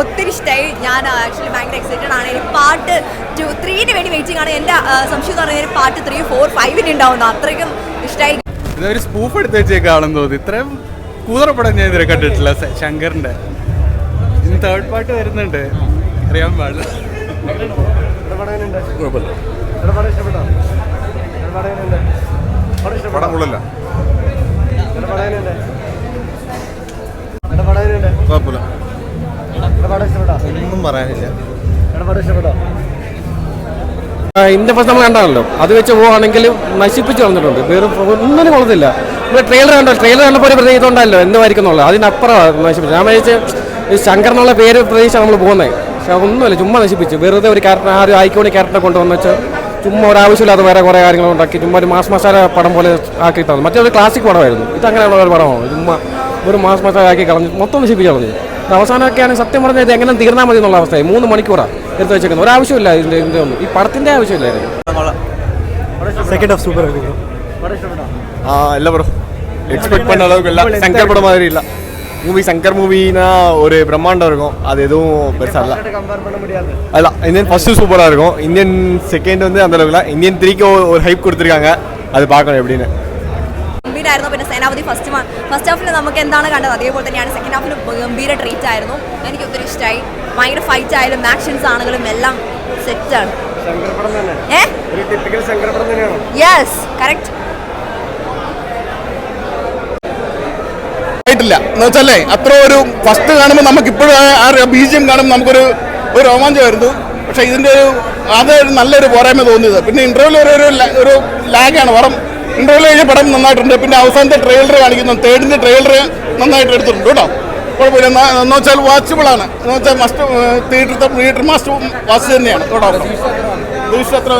ഒത്തിരി ഇഷ്ടമായി. ഞാൻ ആക്ച്വലി ഭയങ്കര എക്സൈറ്റഡ് ആണ്. എനിക്ക് പാട്ട് ടു ത്രീന് വേണ്ടി വെയിറ്റിംഗ് ആണ്. എന്റെ സംശയം എന്ന് പറഞ്ഞാൽ പാട്ട് ത്രീ ഫോർ ഫൈവിന് ഉണ്ടാവുന്നു. അത്രയ്ക്കും ഇഷ്ടമായി ഇതൊരു സ്പൂഫ് എടുത്ത് വെച്ചേക്കാണെന്ന് തോന്നി. ഇത്രയും കൂതറപ്പടം ഞാൻ ഇതുവരെ കണ്ടിട്ടില്ല. ശങ്കറിന്റെ. ശങ്കറിന്റെ ഇനി തേർഡ് പാർട്ട് വരുന്നുണ്ട്. അറിയാൻ പാടില്ല. പടം കൊള്ളല്ല. കുഴപ്പമില്ല. ഒന്നും പറയാനില്ല. ഇതിന്റെ ഫസ്റ്റ് നമ്മൾ കണ്ടാണല്ലോ. അത് വെച്ച് പോവാണെങ്കിൽ നശിപ്പിച്ച് കളഞ്ഞിട്ടുണ്ട്. വേറെ ഒന്നിനും കൊള്ളത്തില്ല. ഇവിടെ ട്രെയിലർ കണ്ടോ? ട്രെയിലർ കണ്ടപ്പോൾ ഒരു പ്രതീക്ഷ ഉണ്ടല്ലോ എന്തുമായിരിക്കും എന്നുള്ളത്. അതിനപ്പുറം നശിപ്പിച്ചു. ഞാൻ വിചാരിച്ച് ഈ ശങ്കർ എന്നുള്ള പേര് പ്രതീക്ഷ നമ്മൾ പോകുന്നത് പക്ഷെ ഒന്നുമില്ല. ചുമ്മാ നശിപ്പിച്ചു. വെറുതെ ഒരു ക്യാരക്ടർ ആ ഒരു ഐക്കോണിക് ക്യാരക്ടറെ കൊണ്ടുവന്ന് വെച്ച് ചുമ്മാ ഒരു ആവശ്യമില്ലാതെ വേറെ കുറേ കാര്യങ്ങൾ ഉണ്ടാക്കി. ചുമ്മാ ഒരു മാസ് മസാല പടം പോലെ ആക്കി തന്നു മറ്റേ ഒരു ക്ലാസിക് പടമായിരുന്നു. ഇത് അങ്ങനെയുള്ള ഒരു പടമാണ്. ചുമ്മാ ഒരു മാസ് മസാല ആക്കി കളഞ്ഞു മൊത്തം നശിപ്പിച്ച് കളഞ്ഞു. അവസാനമൊക്കെയാണ് സത്യം പറഞ്ഞാൽ ഇത് എങ്ങനെ തീർന്നാൽ മതി എന്നുള്ള അവസ്ഥയായി മൂന്ന് മണിക്കൂറാണ് എടുത്ത് വെച്ചേക്കുന്നത് ഒരാവശ്യമില്ല ഇതിൻ്റെ ഇതിൻ്റെ ഒന്നും ഈ പടത്തിൻ്റെ ആവശ്യമില്ലായിരുന്നു செகண்ட் ஆஃப் சூப்பராக இருக்கு ஆ இல்லை ப்ரோ எக்ஸ்பெக்ட் பண்ண அளவுக்கு இல்லை சங்கர் படம் மாதிரி இல்லை மூவி சங்கர் மூவினா ஒரு பிரம்மாண்டம் இருக்கும் அது எதுவும் பெருசாக இல்லை கம்பேர் பண்ண முடியாது அதான் இந்தியன் ஃபர்ஸ்ட் சூப்பராக இருக்கும் இந்தியன் செகண்ட் வந்து அந்த அளவுக்கு இல்லை இந்தியன் த்ரீக்கு ஒரு ஹைப் கொடுத்துருக்காங்க அது பார்க்கணும் எப்படின்னு ഗംഭീരായിരുന്നു പിന്നെ സേനാപതി ഫസ്റ്റ് ഫസ്റ്റ് ഹാഫിൽ നമുക്ക് എന്താണ് കണ്ടത്? അതേപോലെ തന്നെയാണ് സെക്കൻഡ് ഹാഫിൽ ഗംഭീര ട്രീറ്റ് ആയിരുന്നു. എനിക്ക് ഒത്തിരി ഇഷ്ടമായി ഭയങ്കര ഫൈറ്റ് ആയാലും ആക്ഷൻസ് ആണെങ്കിലും എല്ലാം സെറ്റാണ് യെസ് കറക്റ്റ് ആയിട്ടില്ല. എന്ന് വെച്ചാലേ അത്ര ഒരു ഫസ്റ്റ് കാണുമ്പോൾ നമുക്ക് ഇപ്പോഴും ആ ബീജിയം കാണുമ്പോൾ നമുക്കൊരു ഒരു രോമാഞ്ചമായിരുന്നു. പക്ഷേ ഇതിന്റെ ഒരു അത് നല്ലൊരു പോരായ്മ തോന്നിയത്. പിന്നെ ഇന്റർവ്യൂവിൽ ഒരു ഒരു ഒരു ലാഗാണ് വറം കഴിഞ്ഞ പടം നന്നായിട്ടുണ്ട്. പിന്നെ അവസാനത്തെ ട്രെയിലർ കാണിക്കുന്നു. തേർഡിന്റെ ട്രെയിലർ നന്നായിട്ട് എടുത്തിട്ടുണ്ട് കേട്ടോ. കുഴപ്പമില്ല. എന്നാ- വെച്ചാൽ വാച്ചബിൾ ആണ്. എന്ന് വെച്ചാൽ must theatre theatre master watch തന്നെയാണ്. കേട്ടോ. അത്ര